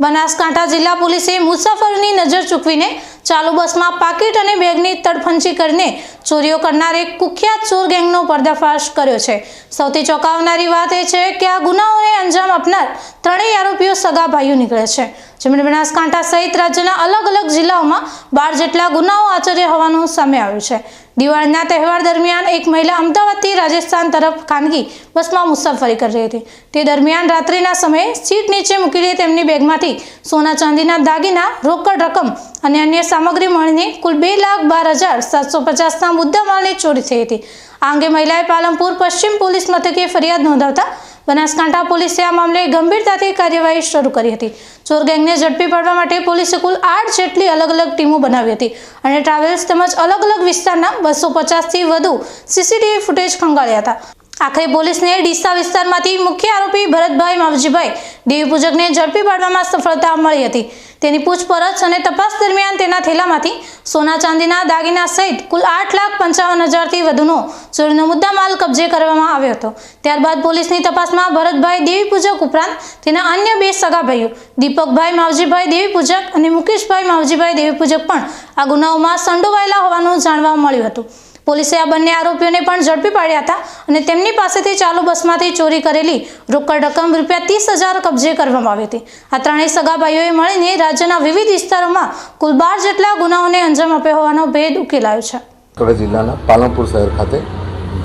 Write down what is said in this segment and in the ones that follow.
બનાસકાંઠા જિલ્લા પોલીસે મુસાફરની નજર ચૂકવીને ચાલુ બસમાં પાકીટ અને બેગની તડફંચી કરીને ચોરીઓ કરનાર એક કુખ્યાત ચોર ગેંગનો પર્દાફાશ કર્યો છે. સૌથી ચોંકાવનારી વાત એ છે કે આ ગુનાઓને અંજામ આપનાર ત્રણેય આરોપીઓ સગા ભાઈઓ નીકળે છે. જેમણે બનાસકાંઠા સહિત રાજ્યના અલગ અલગ જિલ્લાઓમાં બાર જેટલા ગુનાઓ આચર્ય હોવાનું સામે આવ્યું છે. દિવાળીના તહેવાર દરમિયાન એક મહિલા અમદાવાદથી રાજસ્થાન તરફ ખાનગી બસમાં મુસાફરી કરી રહી હતી. તે દરમિયાન રાત્રિના સમયે સીટ નીચે મૂકેલી તેમની બેગમાંથી સોના ચાંદીના દાગીના રોકડ રકમ અને અન્ય સામગ્રી મળીને કુલ બે લાખ બાર હજાર સાતસો પચાસના મુદ્દામાલની ચોરી થઈ હતી. આ અંગે મહિલાએ પાલનપુર પશ્ચિમ પોલીસ મથકે ફરિયાદ નોંધાવતા બનાસકાંઠા પોલીસે આ મામલે ગંભીરતાથી કાર્યવાહી શરૂ કરી હતી. ચોર ગેંગને ઝડપી પાડવા માટે પોલીસે કુલ આઠ જેટલી અલગ અલગ ટીમો બનાવી હતી અને ટ્રાવેલ્સ તેમજ અલગ અલગ વિસ્તારના બસો પચાસથી વધુ સીસીટીવી ફૂટેજ ખંગાળ્યા હતા. આખરે પોલીસને ડીસા વિસ્તારમાંથી મુખ્ય આરોપી ભરતભાઈ માવજીભાઈ દેવી પૂજકને ઝડપી પાડવામાં સફળતા મળી હતી. તેની પૂછપરછ અને તપાસ દરમિયાન તેના થેલામાંથી સોના ચાંદીના દાગીના સહિત કુલ આઠ લાખ પંચાવન હજારથી વધુનો ચોરીનો મુદ્દામાલ કબજે કરવામાં આવ્યો હતો. ત્યારબાદ પોલીસની તપાસમાં ભરતભાઈ દેવી પૂજક ઉપરાંત તેના અન્ય બે સગા ભાઈઓ દીપકભાઈ માવજીભાઈ દેવી પૂજક અને મુકેશભાઈ માવજીભાઈ દેવી પૂજક પણ આ ગુનાઓમાં સંડોવાયેલા હોવાનું જાણવા મળ્યું હતું. પોલીસે આ બંને આરોપીઓને પણ ઝડપી પાડ્યા હતા અને તેમની પાસેથી ચાલુ બસમાંથી ચોરી કરેલી રોકડ રકમ રૂપિયા ત્રીસ હજાર કબજે કરવામાં આવી હતી. આ ત્રણેય સગાભાઈઓએ મળીને રાજ્યના વિવિધ વિસ્તારોમાં કુલ બાર જેટલા ગુનાઓને અંજામ આપ્યો હોવાનો ભેદ ઉકેલાયો છે. કડા જિલ્લાના પાલનપુર શહેર ખાતે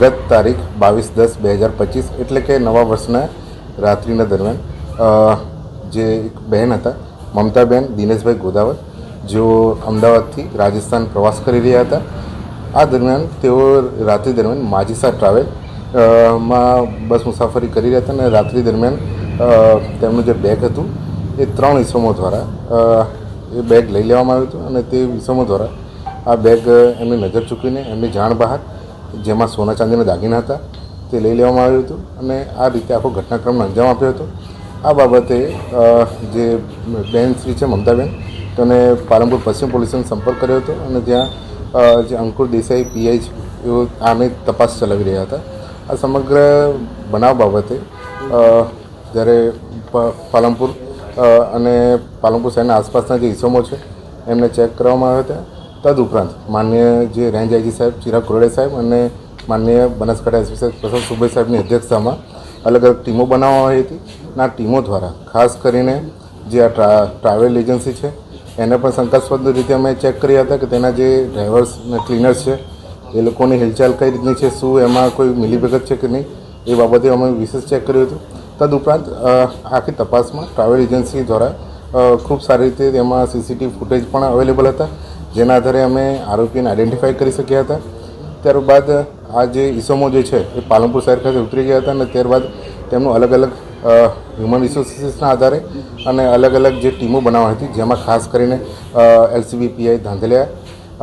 ગત તારીખ બાવીસ દસ બે હજાર પચીસ એટલે કે નવા વર્ષના રાત્રિના દરમિયાન જે એક બહેન હતા, મમતાબેન દિનેશભાઈ ગોદાવર, જેઓ અમદાવાદથી રાજસ્થાન પ્રવાસ કરી રહ્યા હતા. આ દરમિયાન તેઓ રાત્રિ દરમિયાન માજીસા ટ્રાવેલમાં બસ મુસાફરી કરી રહ્યા હતા અને રાત્રિ દરમિયાન તેમનું જે બેગ હતું એ ત્રણ ઇસમો દ્વારા એ બેગ લઈ લેવામાં આવ્યું હતું અને તે ઇસમો દ્વારા આ બેગ એમની નજર ચૂકવીને એમની જાણ બહાર જેમાં સોના ચાંદીના દાગીના હતા તે લઈ લેવામાં આવ્યું હતું અને આ રીતે આખો ઘટનાક્રમને અંજામ આપ્યો હતો. આ બાબતે જે બેન શ્રી છે મમતાબેન તેને પાલનપુર પશ્ચિમ પોલીસને સંપર્ક કર્યો હતો અને અ, જે અંકુર દેસાઈ પીઆઈ એઓ આમે તપાસ ચલાવી રહ્યા હતા. આ સમગ્ર બનાવ બાબતે જ્યારે પાલનપુર અને પાલનપુર શહેરના આસપાસના જે ઇસમો છે, એમને ચેક કરવામાં આવ્યા હતા. તદુપરાંત માન્ય જે રેન્જ આઈજી સાહેબ, ચિરાગ કોરડે સાહેબ અને માન્ય બનાસકાંઠા એસપી સાહેબ પ્રસાદ સુભે સાહેબની અધ્યક્ષતામાં અલગ અલગ ટીમો બનાવવામાં આવી હતી. અને આ ટીમો દ્વારા ખાસ કરીને જે આ ટ્રાવેલ એજન્સી છે એને પણ શંકાસ્પદ રીતે અમે ચેક કર્યા હતા કે તેના જે ડ્રાઈવર્સ અને ક્લીનર્સ છે, એ લોકોની હિલચાલ કઈ રીતની છે, શું એમાં કોઈ મિલીભગત છે કે નહીં, એ બાબતે અમે વિશેષ ચેક કર્યું હતું. તદુપરાંત આખી તપાસમાં ટ્રાવેલ એજન્સી દ્વારા ખૂબ સારી રીતે તેમાં સીસીટીવી ફૂટેજ પણ અવેલેબલ હતા, જેના આધારે અમે આરોપીને આઈડેન્ટિફાઈ કરી શક્યા હતા. ત્યારબાદ, આ જે ઈસમો જે છે, એ પાલનપુર શહેર ખાતે ઉતરી ગયા હતા અને ત્યારબાદ તેમનું અલગ અલગ હ્યુમન રિસોર્સિસના આધારે અને અલગ અલગ જે ટીમો બનાવવાની હતી, જેમાં ખાસ કરીને એલસીબી પીઆઈ ધાંધલિયા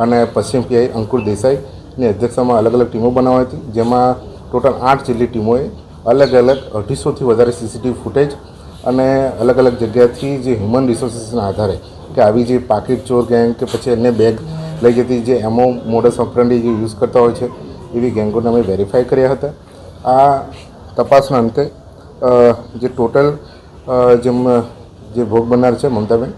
અને પશ્ચિમ પીઆઈ અંકુર દેસાઈની અધ્યક્ષતામાં અલગ અલગ ટીમો બનાવવાની હતી, જેમાં ટોટલ આઠ જેટલી ટીમોએ અલગ અલગ અઢીસોથી વધારે સીસીટીવી ફૂટેજ અને અલગ અલગ જગ્યાથી જે હ્યુમન રિસોર્સિસના આધારે કે આવી જે પાકીટ ચોર ગેંગ કે પછી અન્ય બેગ લઈ જતી જે એમો મોડસ ઓપરન્ડી જે યુઝ કરતા હોય છે, એવી ગેંગોને અમે વેરીફાઈ કર્યા હતા. આ તપાસના અંતે જે ટોટલ જેમ, જે ભોગ બનનાર છે મમતાબેન,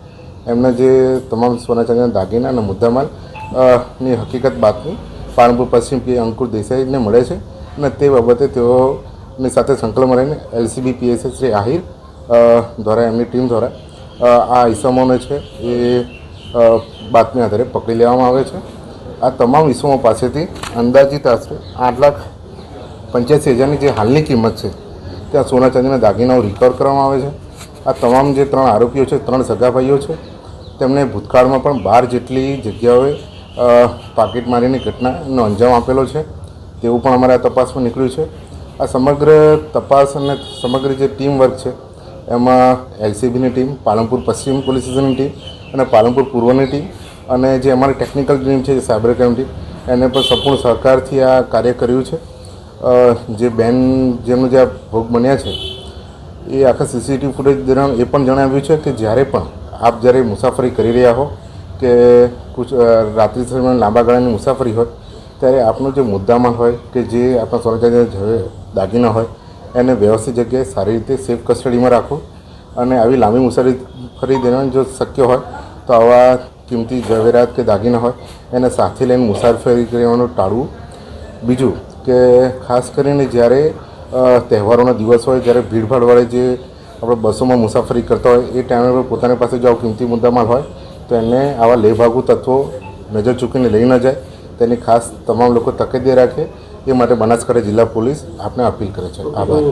એમના જે તમામ સોના ચાંદીના દાગીના અને મુદ્દામાલની હકીકત બાતમી પાલનપુર પશ્ચિમ પી અંકુર દેસાઈને મળે છે અને તે બાબતે તેઓની સાથે સંકલનમાં રહીને એલસીબી પીએસએ શ્રી આહિર દ્વારા એમની ટીમ દ્વારા આ ઈસમોને છે એ બાતમી આધારે પકડી લેવામાં આવે છે. આ તમામ ઈસમો પાસેથી અંદાજિત આશરે આઠ લાખ પંચ્યાસી હજારની જે હાલની કિંમત છે ત્યાં સોના ચાંદીના દાગીનાઓ રિકવર કરવામાં આવે છે. આ તમામ જે ત્રણ આરોપીઓ છે, ત્રણ સગાભાઈઓ છે તેમણે ભૂતકાળમાં પણ બાર જેટલી જગ્યાઓએ પાકીટ મારીની ઘટનાનો અંજામ આપેલો છે. તેવું પણ અમારા તપાસમાં નીકળ્યું છે. આ સમગ્ર તપાસ અને સમગ્ર જે ટીમ વર્ક છે, એમાં એલસીબીની ટીમ પાલનપુર પશ્ચિમ પોલીસ સ્ટેશનની ટીમ અને પાલનપુર પૂર્વની ટીમ અને જે અમારી ટેકનિકલ ટીમ છે સાયબર ક્રાઇમ ટીમ એને પણ સંપૂર્ણ સહકારથી આ કાર્ય કર્યું છે. જે બેન જેમનું જે આ ભોગ બન્યા છે, એ આખા સીસીટીવી ફૂટેજ દરમિયાન એ પણ જણાવ્યું છે કે જ્યારે પણ આપ જ્યારે મુસાફરી કરી રહ્યા હો કે કુછ રાત્રિ દરમિયાન લાંબા ગાળાની મુસાફરી હોય, ત્યારે આપનો જે મુદ્દામાલ હોય કે જે આપણા સોના દાગીના હોય, એને વ્યવસ્થિત જગ્યાએ સારી રીતે સેફ કસ્ટડીમાં રાખો અને આવી લાંબી મુસાફરી ફરી દરમિયાન જો શક્ય હોય, તો આવા કિંમતી ઝવેરાત કે દાગીના હોય, એને સાથે લઈને મુસાફરી કરવાનું ટાળવું. બીજું કે ખાસ કરીને જ્યારે તહેવારોના દિવસ હોય, જ્યારે ભીડભાડવાળી જે આપણે બસોમાં મુસાફરી કરતા હોય, એ ટાઈમે પોતાની પાસે જો આવો કિંમતી મુદ્દામાલ હોય, તો એને આવા લેભાગુ તત્વો નજર ચૂકીને લઈ ન જાય. તેની ખાસ તમામ લોકો તકેદારી રાખે. એ માટે બનાસકાંઠા જિલ્લા પોલીસ આપને અપીલ કરે છે. આભાર.